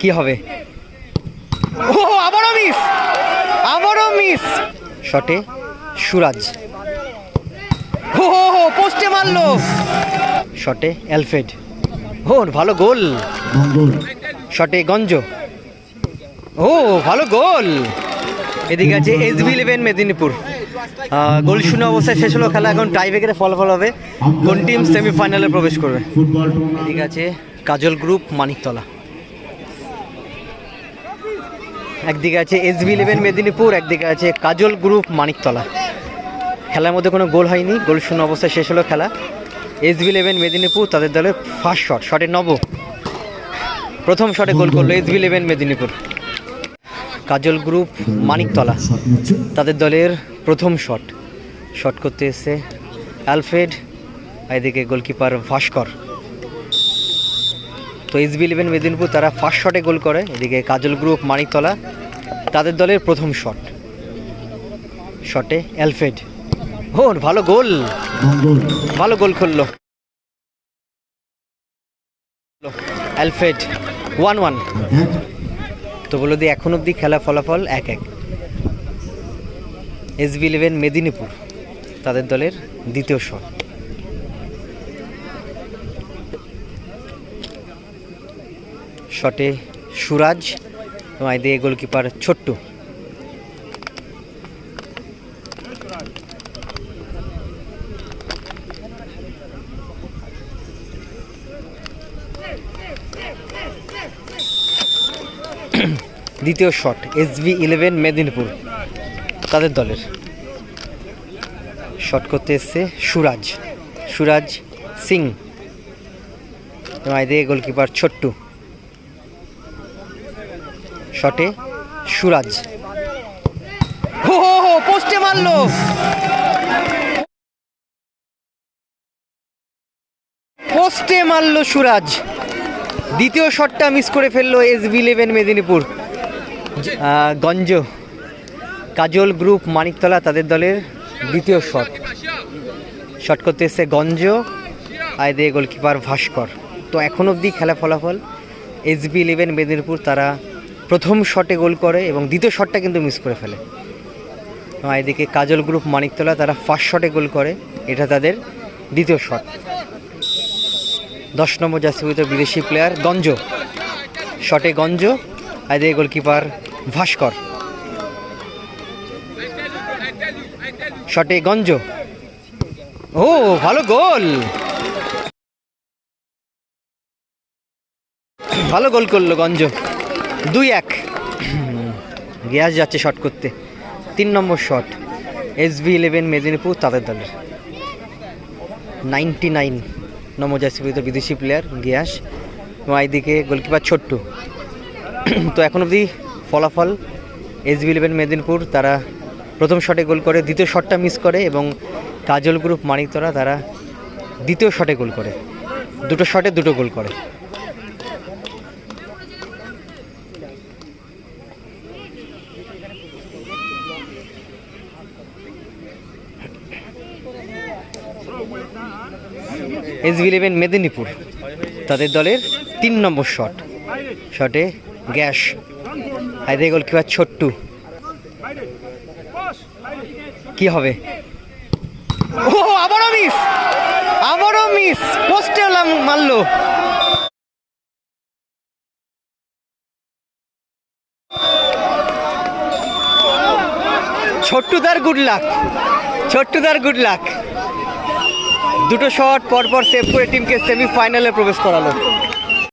কি হবে? ও, আবারও মিস! আবারও মিস! শটে সুরাজ। ও হো হো, পোস্টে মারলো। শটে অ্যালফ্রেড। ও, ভালো গোল। শটে গঞ্জ। ও, ভালো গোল। এদিকে আছে S B eleven Medinipur. Goal শূন্য অবস্থায় শেষ হলো খেলা। এখন টাইব্রেকারে ফলাফল হবে। কোন টিম সেমিফাইনালে প্রবেশ করবে? ঠিক আছে কাজল গ্রুপ, মানিকতলা। একদিকে আছে এস বি ইলেভেন মেদিনীপুর, একদিকে আছে কাজল গ্রুপ, মানিকতলা। খেলার মধ্যে কোনো গোল হয়নি, গোল শূন্য অবস্থায় শেষ হলো খেলা। এস বি ইলেভেন মেদিনীপুর, তাদের দলের ফার্স্ট শট শটে নব। প্রথম শটে গোল করল S B eleven Medinipur. Kajal group, Maniktala, তাদের দলের প্রথম শট শট করতে এসে অ্যালফ্রেড এদিকে গোলকিপার ভাস্কর। তো এস বি ইলেভেন মেদিনীপুর তারা ফার্স্ট শটে গোল করে, এদিকে কাজল গ্রুপ মানিকতলা। তাদের দলের প্রথম শট শটে অ্যালফ্রেড। ও, ভালো গোল। ভালো গোল করল। অ্যালফ্রেড ওয়ান ওয়ান তো বলো দি এখন অবধি খেলা ফলাফল এক এক। এস বি ইলেভেন মেদিনীপুর, তাদের দলের দ্বিতীয় শট শটে সুরাজ এবং এদিকে গোলকিপার ছোট্টু। দ্বিতীয় shot S B eleven, Medinipur, তাদের দলের। শট করতে এসছে সুরাজ। সুরাজ সিং এবং এদিকে গোলকিপার ছোট্টু। শটে সুরাজ। হো হো হো, পোস্টে মারলো। পোস্টে মারলো সুরাজ। দ্বিতীয় শটটা মিস করে ফেলল এস বি ইলেভেন মেদিনীপুর। গঞ্জ, কাজল গ্রুপ, মানিকতলা তাদের দলের দ্বিতীয় শট। শট করতে এসছে গঞ্জ আয় দিয়ে গোলকিপার ভাস্কর। তো এখন অবধি খেলা ফলাফল এস বি ইলেভেন মেদিনীপুর তারা প্রথম শটে গোল করে এবং দ্বিতীয় শটটা কিন্তু মিস করে ফেলে। এদিকে কাজল গ্রুপ মানিকতলা, তারা ফার্স্ট শটে গোল করে। এটা তাদের দ্বিতীয় শট দশ নম্বর জার্সিভূত বিদেশি প্লেয়ার গঞ্জ। শটে গঞ্জ, এদিকে গোলকিপার ভাস্কর। শটে গঞ্জ। ও, ভালো গোল! ভালো গোল করল গঞ্জ। দুই এক। গ্যাস যাচ্ছে শট করতে। তিন নম্বর shot S B eleven Medinipur, তাদের দলের। নাইনটি নাইন নম্বর জার্সিবিত বিদেশি প্লেয়ার গিয়াস। এবং এইদিকে গোলকিপার ছোট্টু। তো এখন অবধি ফলাফল এস বি ইলেভেন মেদিনীপুর, তারা প্রথম শটে গোল করে, দ্বিতীয় শটটা মিস করে এবং কাজল গ্রুপ মানিকতরা তারা দ্বিতীয় শটে গোল করে। দুটো শটে দুটো গোল করে। S B eleven Medinipur. তাদের দলের তিন নম্বর শট। শটে গ্যাস। হাইদে গোলকিপার ছোট্টু। কি হবে? ও, আবারও মিস! আবারও মিস! পোস্টে মারলো। ছোট্টুদার গুড লাক ছোট্টুদার গুড লাক দুটো শট পরপর সেভ করে টিমকে সেমিফাইনালে প্রবেশ করালো।